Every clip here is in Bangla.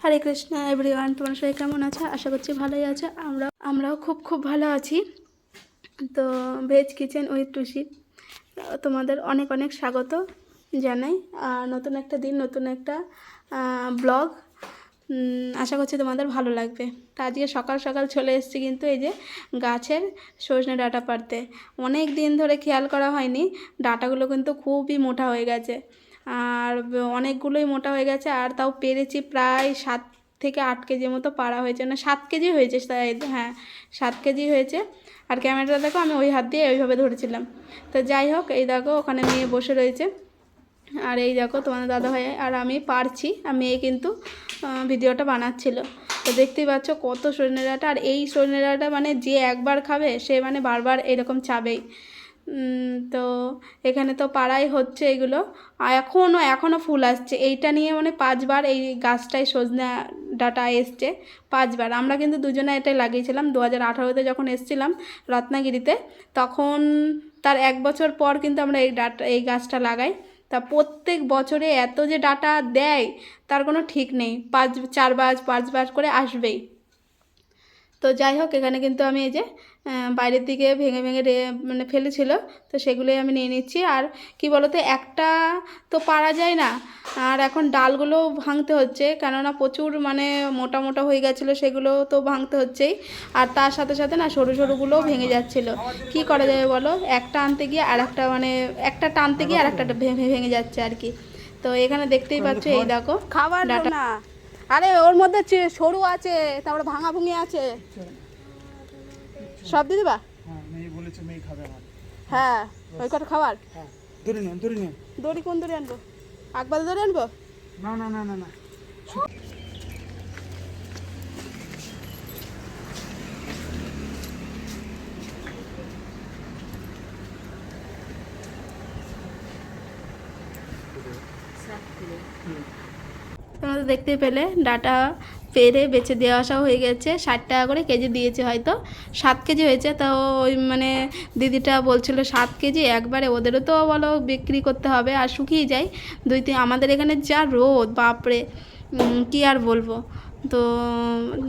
হরে কৃষ্ণ এভরিওয়ান তোমার সবাই কেমন আছে? আশা করছি ভালোই আছে। আমরা, আমরাও খুব খুব ভালো আছি। তো ভেজ কিচেন উইথ টুসি তোমাদের অনেক অনেক স্বাগত জানাই। আর নতুন একটা দিন, নতুন একটা ব্লগ আশা করছি তোমাদের ভালো লাগবে। তা আজকে সকাল সকাল চলে এসেছি কিন্তু এই যে গাছের সজনে ডাঁটা পাড়তে। অনেক দিন ধরে খেয়াল করা হয়নি, ডাটাগুলো কিন্তু খুবই মোটা হয়ে গেছে। আর অনেকগুলোই মোটা হয়ে গেছে, আর তাও পেরেছি প্রায় সাত থেকে আট কেজি মতো পাড়া হয়েছে। না সাত কেজি হয়েছে হ্যাঁ সাত কেজি হয়েছে। আর ক্যামেরাটা দেখো, আমি ওই হাত দিয়ে ওইভাবে ধরেছিলাম। তো যাই হোক, এই দেখো, ওখানে মেয়ে বসে রয়েছে। আর এই দেখো, তোমাদের দাদা ভাই আর আমি পারছি, আর মেয়ে কিন্তু ভিডিওটা বানাচ্ছিল। তো দেখতেই পাচ্ছ কত সজনে আর এই সজনে মানে যে একবার খাবে, সে মানে বারবার এরকম চাবেই। তো এখানে তো পাড়াই হচ্ছে এগুলো। এখনও এখনও ফুল আসছে। এইটা নিয়ে মানে পাঁচবার এই গাছটায় সজনে ডাটা এসছে, পাঁচবার। আমরা কিন্তু দুজনে এটাই লাগিয়েছিলাম। দু হাজার আঠারোতে যখন এসছিলাম রত্নাগিরিতে, তখন তার এক বছর পর কিন্তু আমরা এই ডাটা, এই গাছটা লাগাই। তা প্রত্যেক বছরে এত যে ডাটা দেয়, তার কোনো ঠিক নেই। পাঁচ চার বাজ পাঁচ বাজ করে আসবেই। তো যাই হোক এখানে কিন্তু আমি এই যে বাইরের দিকে ভেঙে ভেঙে মানে ফেলেছিল। তো সেগুলোই আমি নিয়ে নিচ্ছি। আর কি বলতো একটা তো পারা যায় না। আর এখন ডালগুলো ভাঙতে হচ্ছে। কেননা প্রচুর মানে মোটা মোটা হয়ে গেছিল সেগুলো তো ভাঙতে হচ্ছেই। আর তার সাথে সাথে না সরু সরুগুলোও ভেঙে যাচ্ছিল। কি করা যাবে বলো? একটা আনতে গিয়ে আর একটা মানে একটা টানতে গিয়ে আর একটা ভেঙে ভেঙে যাচ্ছে আর কি। তো এখানে দেখতেই পাচ্ছ এই দেখো খাবার ডাটা আরে ওর মধ্যে সরু আছে তারপরে ভাঙা ভুঙি আছে। সব দিয়ে দিবা? হ্যাঁ হ্যাঁ ওই কটা খাবার? ধরে নিন ধরে নিন দড়ি কোন দড়ি আনব? আকবাদ দড়ি আনব? না না না না না। তোমরা তো দেখতেই পেলে, ডাটা পেরে বেছে দেওয়া আসা হয়ে গেছে। ষাট টাকা করে কেজি দিয়েছে হয়তো। সাত কেজি হয়েছে, তো ওই মানে দিদিটা বলছিল সাত কেজি, একবারে ওদেরও তো বলো বিক্রি করতে হবে আর শুকিয়ে যায়। দুই তিন, আমাদের এখানে যা রোদ, বাপরে কি আর বলব? তো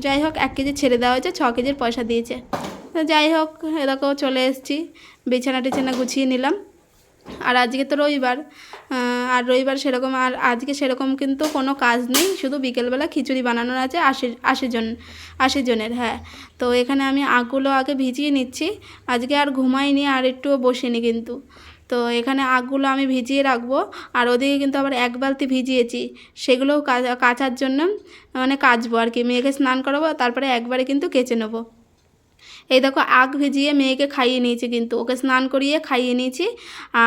যাই হোক, এক কেজি ছেড়ে দেওয়া হয়েছে, ছ কেজির পয়সা দিয়েছে। তো যাই হোক, এরকম চলে এসেছি। বিছানা টিছানা গুছিয়ে নিলাম। আর আজকে তো রবিবার আর রবিবার সেরকম, আর আজকে সেরকম কিন্তু কোনো কাজ নেই, শুধু বিকেলবেলা খিচুড়ি বানানোর আছে আশি আশি জন, আশি জনের হ্যাঁ। তো এখানে আমি আগগুলো আগে ভিজিয়ে নিচ্ছি, আজকে আর ঘুমাইনি আর একটুও বসিনি কিন্তু। তো এখানে আগগুলো আমি ভিজিয়ে রাখব, আর ওদিকে কিন্তু আবার এক বালতি ভিজিয়েছি, সেগুলোও কাচা- কাচার জন্য মানে কাচবো আর কি, মেয়েকে স্নান করাবো, তারপরে একবারে কিন্তু কেচে নেব। এই দেখো আগ ভিজিয়ে মেয়েকে খাইয়ে নিয়েছি কিন্তু, ওকে স্নান করিয়ে খাইয়ে নিয়েছি।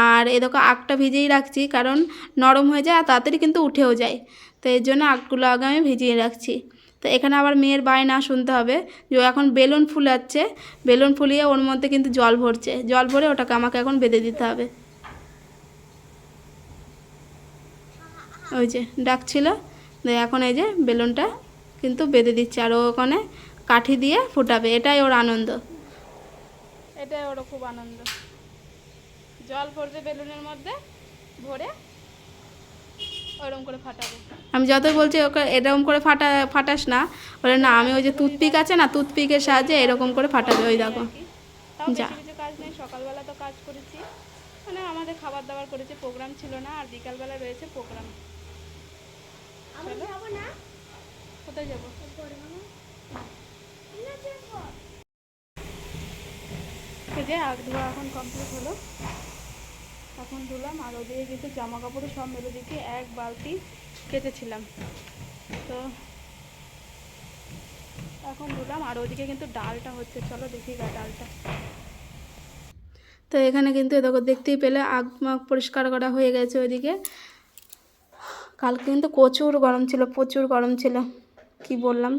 আর এই দেখো আগটা ভিজিয়েই রাখছি, কারণ নরম হয়ে যায় আর তাড়াতাড়ি কিন্তু উঠেও যায়। তো এর জন্য আগগুলো আগে আমি ভিজিয়ে রাখছি। তো এখানে আবার মেয়ের বায়না শুনতে হবে, যে এখন বেলুন ফুলাচ্ছে, বেলুন ফুলিয়ে ওর মধ্যে কিন্তু জল ভরছে। জল ভরে ওটাকে আমাকে এখন বেঁধে দিতে হবে। ওই যে ডাকছিল এখন এই যে বেলুনটা কিন্তু বেঁধে দিচ্ছে, আর ওখানে কাঠি দিয়ে ফুটাবে এটাই ওর আনন্দ। এটাই ওর খুব আনন্দ। জল ভরবে বেলুনের মধ্যে ভরে ওরকম করে ফাটাবে। আমি যতই বলছি ওকে এরকম করে ফাটা ফাটাস না বলে না আমি ওই যে টুথপিক আছে না টুথপিকের সাহায্যে এরকম করে ফাটাবে ওই দেখো। যা। কিছু কাজ নেই সকালবেলা তো কাজ করেছি। মানে আমাদের খাবার দাবার করেছি প্রোগ্রাম ছিল না আর বিকালবেলা রয়েছে প্রোগ্রাম কোথায় যাব? যে আগ ধোয়া এখন কমপ্লিট হলো। এখন ধুলাম আর ওদিকে কিন্তু জামা কাপড় সব মেলে দিকে এক বালতি কেটেছিলাম তো এখন ধুলাম আর ওদিকে কিন্তু ডালটা হচ্ছে। চলো দেখি গা ডালটা। তো এখানে কিন্তু দেখো, দেখতেই পেলে আগ পরিষ্কার করা হয়ে গেছে ওইদিকে কালকে কিন্তু প্রচুর গরম ছিল, প্রচুর গরম ছিল। কি বললাম?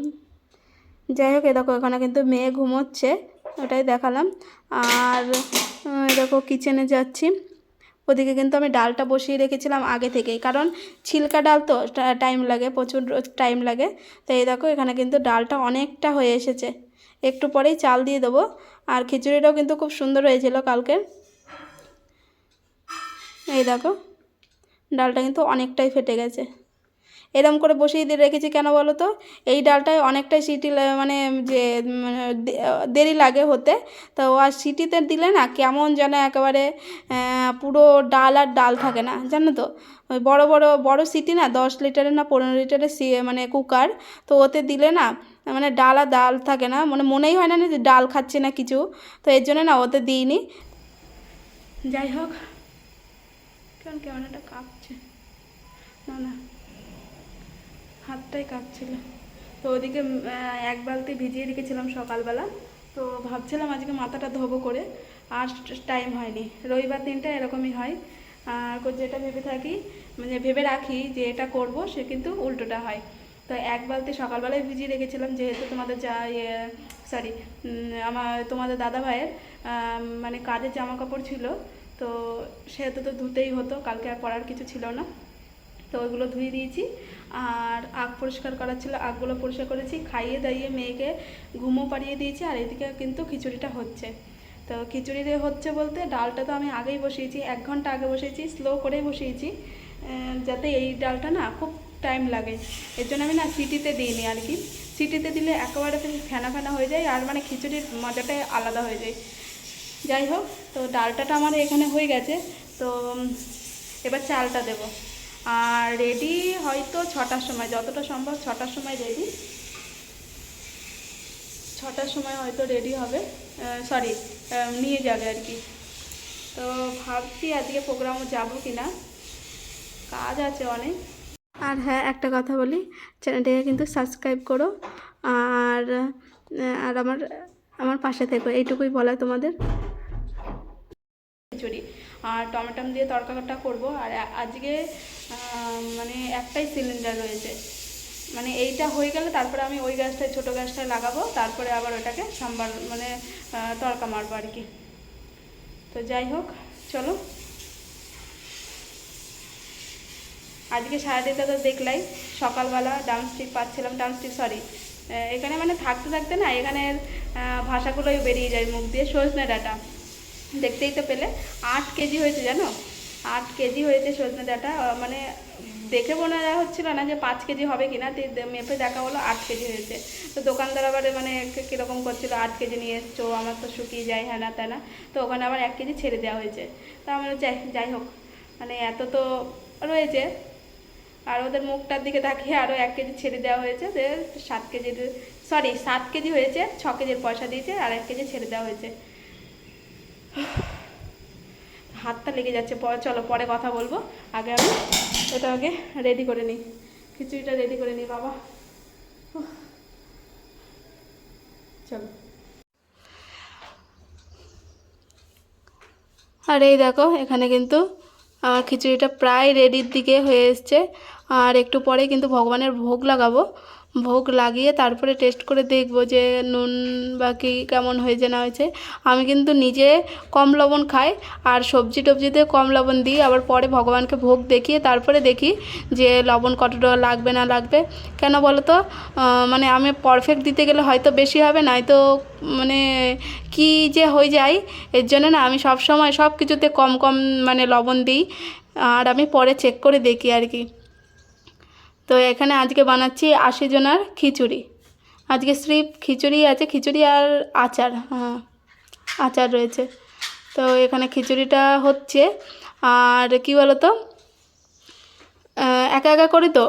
যাই হোক দেখো, এখানে কিন্তু মেয়ে ঘুমোচ্ছে, ওটাই দেখালাম। আর দেখো কিচেনে যাচ্ছি। ওদিকে কিন্তু আমি ডালটা বসিয়ে রেখেছিলাম আগে থেকেই, কারণ ছিলকা ডাল তো টাইম লাগে, প্রচুর টাইম লাগে। তো এই দেখো, এখানে কিন্তু ডালটা অনেকটা হয়ে এসেছে। একটু পরেই চাল দিয়ে দেবো। আর খিচুড়িটাও কিন্তু খুব সুন্দর হয়েছিল কালকের। এই দেখো, ডালটা কিন্তু অনেকটাই ফেটে গেছে। এরম করে বসিয়ে দিয়ে রেখেছি কেন বলো তো? এই ডালটায় অনেকটাই সিটি মানে যে মানে দেরি লাগে হতে। তো আর সিটিতে দিলে না কেমন যেন একেবারে পুরো ডাল আর ডাল থাকে না, জানো তো? ওই বড়ো বড়ো বড়ো সিটি না, দশ লিটারের না পনেরো লিটারের সি মানে কুকার। তো ওতে দিলে না মানে ডাল আর ডাল থাকে না মানে মনেই হয় না যে ডাল খাচ্ছে না কিছু। তো এর জন্য না ওতে দিইনি। যাই হোক কেমন কেমন একটা কাঁপছে। না না। হাতটাই কাঁপছিল। তো ওদিকে এক বালতি ভিজিয়ে রেখেছিলাম সকালবেলা। তো ভাবছিলাম আজকে মাথাটা ধোবো করে, আর টাইম হয়নি। রবিবার দিনটা এরকমই হয়। আর যেটা ভেবে থাকি মানে ভেবে রাখি যে এটা করব, সে কিন্তু উল্টোটা হয়। তো এক বালতি সকালবেলায় ভিজিয়ে রেখেছিলাম, যেহেতু তোমাদের যা সরি আমার, তোমাদের দাদা ভাইয়ের মানে কাজের জামা কাপড় ছিল। তো সেহেতু তো ধুতেই হতো, কালকে আর পরার কিছু ছিল না। তো ওইগুলো ধুয়ে দিয়েছি। আর আগ পরিষ্কার করার ছিল, আগগুলো পরিষ্কার করেছি, খাইয়ে দাইয়ে মেয়েকে ঘুমও পাড়িয়ে দিয়েছি, আর এদিকে কিন্তু খিচুড়িটা হচ্ছে। তো খিচুড়িতে হচ্ছে বলতে ডালটা তো আমি আগেই বসিয়েছি, এক ঘণ্টা আগে বসিয়েছি স্লো করেই বসিয়েছি যাতে এই ডালটা না খুব টাইম লাগে। এর জন্য আমি না সিটিতে দিইনি আর কি। সিটিতে দিলে একেবারে ফেনা ফেনা হয়ে যায়, আর মানে খিচুড়ির মজাটাই আলাদা হয়ে যায়। যাই হোক, তো ডালটাটা আমার এখানে হয়ে গেছে, তো এবার চালটা দেব। আর রেডি হয়তো ছটার সময়, যতটা সম্ভব ছটার সময় রেডি ছটার সময় হয়তো রেডি হবে। সরি নিয়ে যাবে আর কি। তো ভাবছি আজকে প্রোগ্রামও যাব কি না। কাজ আছে অনেক। আর হ্যাঁ একটা কথা বলি চ্যানেলটাকে কিন্তু সাবস্ক্রাইব করো। আর আর আমার আমার পাশে থেকো, এইটুকুই বলা তোমাদের। খিচুড়ি আর টমেটম দিয়ে তরকারিটা করব। আর আজকে মানে একটাই সিলিন্ডার রয়েছে। মানে এইটা হয়ে গেলে তারপরে আমি ওই গ্যাসটায়, ছোটো গ্যাসটায় লাগাবো। তারপরে আবার ওটাকে সাম্বার মানে তড়কা মারবো আর কি। তো যাই হোক, চলো। আজকে সারাদিনটা তো দেখলাই, সকালবেলা ডান্সটিক পাচ্ছিলাম ডান্সটিক সরি এখানে মানে থাকতে থাকতে না, এখানের ভাষাগুলোই বেরিয়ে যায় মুখ দিয়ে, সজনে ডাটা। দেখতেই তো পেলে। আট কেজি হয়েছে জানো? আট কেজি হয়েছে সজনে ডাটা। মানে দেখে মনে হচ্ছিল না যে পাঁচ কেজি হবে কিনা। তো মেপে দেখা হলো আট কেজি হয়েছে। তো দোকানদার আবার মানে কীরকম করছিল? আট কেজি নিয়ে এসছো, আমার তো শুকিয়ে যায় হ্যাঁ না তেনা তো ওখানে আবার এক কেজি ছেড়ে দেওয়া হয়েছে। তা আমার যাই যাই হোক। মানে এত তো রয়েছে। আর ওদের মুখটার দিকে তাকিয়ে আরও এক কেজি ছেড়ে দেওয়া হয়েছে। যে সাত কেজির সরি সাত কেজি হয়েছে, ছ কেজির পয়সা দিয়েছে, আর এক কেজি ছেড়ে দেওয়া হয়েছে। হাতটা লেগে যাচ্ছে। পরে চলো, পরে কথা বলব। আগে আমি ওটা আগে রেডি করে নিই। খিচুড়িটা রেডি করে নিই, বাবা। চলো। আর এই দেখো, এখানে কিন্তু আমার খিচুড়িটা প্রায় রেডির দিকে হয়ে এসছে। আর একটু পরে কিন্তু ভগবানের ভোগ লাগাবো। ভোগ লাগিয়ে তারপরে টেস্ট করে দেখব যে নুন বা কি কেমন হয়েছে না হয়েছে। আমি কিন্তু নিজে কম লবণ খাই আর সবজি টবজিতে কম লবণ দিই। আবার পরে ভগবানকে ভোগ দেখিয়ে তারপরে দেখি যে লবণ কতটা লাগবে, না লাগবে। কেন বলো তো মানে আমি পারফেক্ট দিতে গেলে হয়তো বেশি হবে নয়তো মানে কি যে হয়ে যায়, এর জন্য না আমি সব সময় সব কিছুতে কম কম মানে লবণ দিই। আর আমি পরে চেক করে দেখি আর কি। তো এখানে আজকে বানাচ্ছি আশি জনার খিচুড়ি। আজকে স্রিপ খিচুড়ি আছে, খিচুড়ি আর আচার হ্যাঁ আচার রয়েছে। তো এখানে খিচুড়িটা হচ্ছে, আর কি বলো তো একা একা করি তো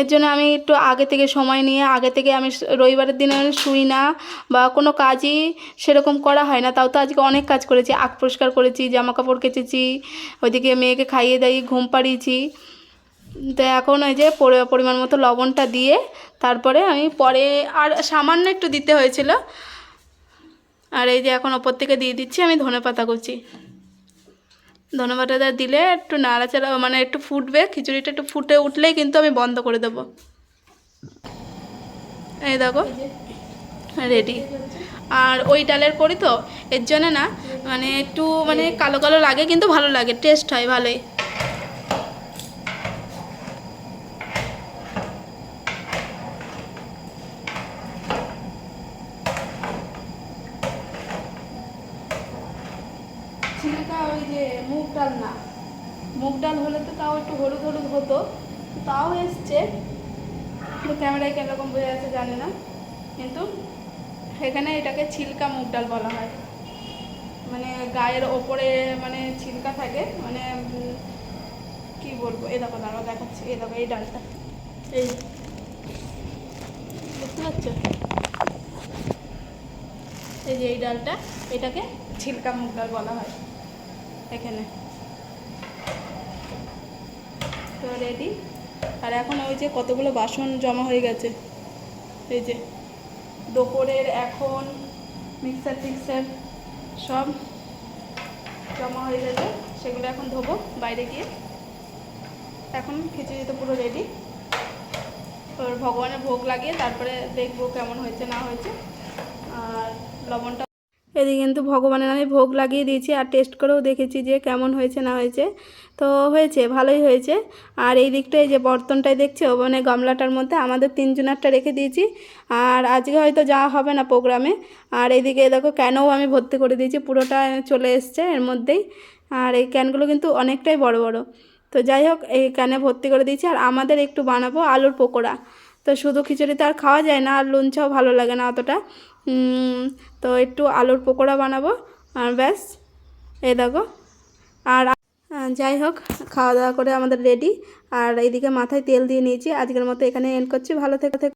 এর জন্য আমি একটু আগে থেকে সময় নিয়ে, আগে থেকে আমি রবিবারের দিনে শুই না বা কোনো কাজই সেরকম করা হয় না। তাও তো আজকে অনেক কাজ করেছি আগ পরিষ্কার করেছি, জামা কাপড় কেচেছি, ওইদিকে মেয়েকে খাইয়ে দাইয়ে ঘুম পাড়িয়েছি। তো এখন ওই যে পরিমাণ মতো লবণটা দিয়ে তারপরে আমি পরে আর সামান্য একটু দিতে হয়েছিল। আর এই যে এখন ওপর থেকে দিয়ে দিচ্ছি, আমি ধনে পাতা কুচি। ধনে পাতাটা দিলে একটু নাড়াচাড়া মানে একটু ফুটবে, খিচুড়িটা একটু ফুটে উঠলেই কিন্তু আমি বন্ধ করে দেবো। এই দেখো রেডি আর ওই ডালের করি তো, এর জন্য না মানে একটু মানে কালো কালো লাগে, কিন্তু ভালো লাগে টেস্ট হয় ভালোই। ছিলকা ওই যে মুগ ডাল না, মুগ ডাল হলে তো তাও একটু হলুদ হলুদ হতো তাও এসছে। কিন্তু ক্যামেরায় কীরকম বোঝা যাচ্ছে জানি না, কিন্তু এখানে এটাকে ছিলকা মুগ ডাল বলা হয়। মানে গায়ের ওপরে মানে ছিলকা থাকে মানে কি বলব এ দেখো, দাঁড়াও, দেখাচ্ছি এ দেখো, এই ডালটা, এই বুঝতে পারছ এই যে এই ডালটা, এটাকে ছিলকা মুগ ডাল বলা হয়। এখানে। তো রেডি আর এখন ওই যে কতগুলো বাসন জমা হয়ে গেছে। এই যে দুপুরের এখন মিক্সার টিক্সার সব জমা হয়ে গেছে। সেগুলো এখন ধোবো বাইরে গিয়ে। এখন খিচুড়ি তো পুরো রেডি ওর ভগবানের ভোগ লাগিয়ে তারপরে দেখব কেমন হয়েছে, না হয়েছে। আর লবণটা এদিকে কিন্তু ভগবানের নামে ভোগ লাগিয়ে দিয়েছি আর টেস্ট করেও দেখেছি যে কেমন হয়েছে, না হয়েছে। তো হয়েছে, ভালোই হয়েছে। আর এই দিকটায় যে বর্তনটায় দেখছ মানে গামলাটার মধ্যে আমাদের তিনজনারটা রেখে দিয়েছি। আর আজকে হয়তো যাওয়া হবে না প্রোগ্রামে। আর এইদিকে দেখো ক্যানও আমি ভর্তি করে দিয়েছি, পুরোটা চলে এসছে এর মধ্যেই। আর এই ক্যানগুলো কিন্তু অনেকটাই বড় বড়। তো যাই হোক, এই ক্যানে ভর্তি করে দিয়েছি। আর আমাদের একটু বানাবো আলুর পকোড়া। তো শুধু খিচুড়িতে আর খাওয়া যায় না, আর লুঞ্চাও ভালো লাগে না অতটা। তো একটু আলুর পকোড়া বানাবো, আর ব্যাস এ দেখো। আর যাই হোক খাওয়া দাওয়া করে আমাদের রেডি আর এইদিকে মাথায় তেল দিয়ে নিয়েছি, আজকের মতো এখানে এন্ড করছি। ভালো থেকে।